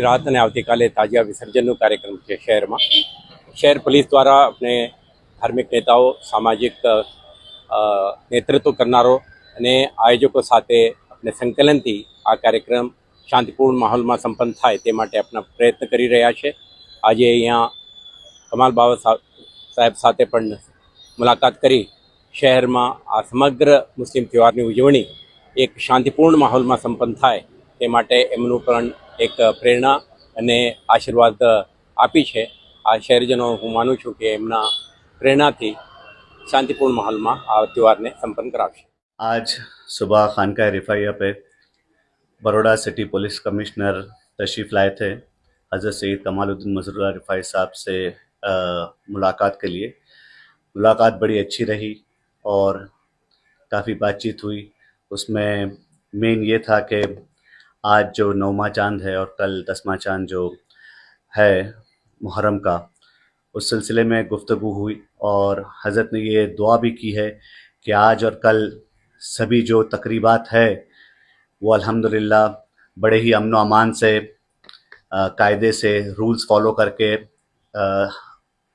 રાત અને આવતીકાલે તાજિયા વિસર્જનનો કાર્યક્રમ છે શહેરમાં. શહેર પોલીસ દ્વારા આપણે ધાર્મિક નેતાઓ, સામાજિક નેતૃત્વ કરનારો અને આયોજકો સાથે આપણે સંકલનથી આ કાર્યક્રમ શાંતિપૂર્ણ માહોલમાં સંપન્ન થાય તે માટે આપણા પ્રયત્ન કરી રહ્યા છે. આજે અહીંયા કમાલ બાબા સાહેબ સાથે પણ મુલાકાત કરી શહેરમાં આ સમગ્ર મુસ્લિમ તહેવારની ઉજવણી એક શાંતિપૂર્ણ માહોલમાં સંપન્ન થાય તે માટે એમનું પણ એક પ્રેરણા અને આશીર્વાદ આપી છે આ શહેરજનો હું માનું છું કે એમના પ્રેરણાથી શાંતિપૂર્ણ માહોલમાં આ તહેવારને સંપન્ન કરાવશે आज सुबह खानका रिफाइया पे बड़ोड़ा सिटी पुलिस कमिश्नर तशरीफ़ लाए थे हज़रत सईद कमालुद्दीन मजरूरा रिफाई साहब से अ, मुलाकात के लिए मुलाकात बड़ी अच्छी रही और काफ़ी बातचीत हुई उसमें मेन ये था कि आज जो नौमा चाँद है और कल दसवा चाँद जो है मुहर्रम का उस सिलसिले में गुफ्तु हुई और हज़रत ने ये दुआ भी की है कि आज और कल सभी जो तकरीबात है वो अल्हम्दुलिल्लाह बड़े ही अमन अमान से कायदे से रूल्स फॉलो करके अ,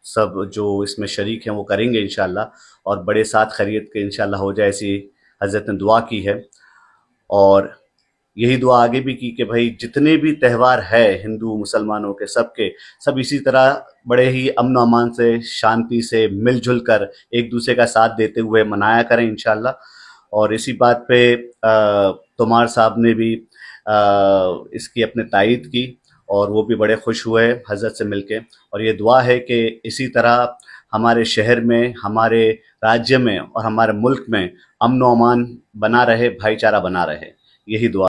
सब जो इसमें शरीक हैं वो करेंगे इन और बड़े साथ खरीद के इन हो जाए ऐसी हज़रत ने दुआ की है। और यही दुआ आगे भी की कि भाई जितने भी त्यौहार है हिंदू मुसलमानों के सबके सब इसी तरह बड़े ही अमन अमान से शांति से मिलजुल कर एक दूसरे का साथ देते हुए मनाया करें इंशाल्लाह। और इसी बात पे तोमार साहब ने भी अ, इसकी अपने तायद की और वो भी बड़े खुश हुए हज़रत से मिलके। और ये दुआ है कि इसी तरह हमारे शहर में हमारे राज्य में और हमारे मुल्क में अमन अमान बना रहे भाईचारा बना रहे। यही दुआ।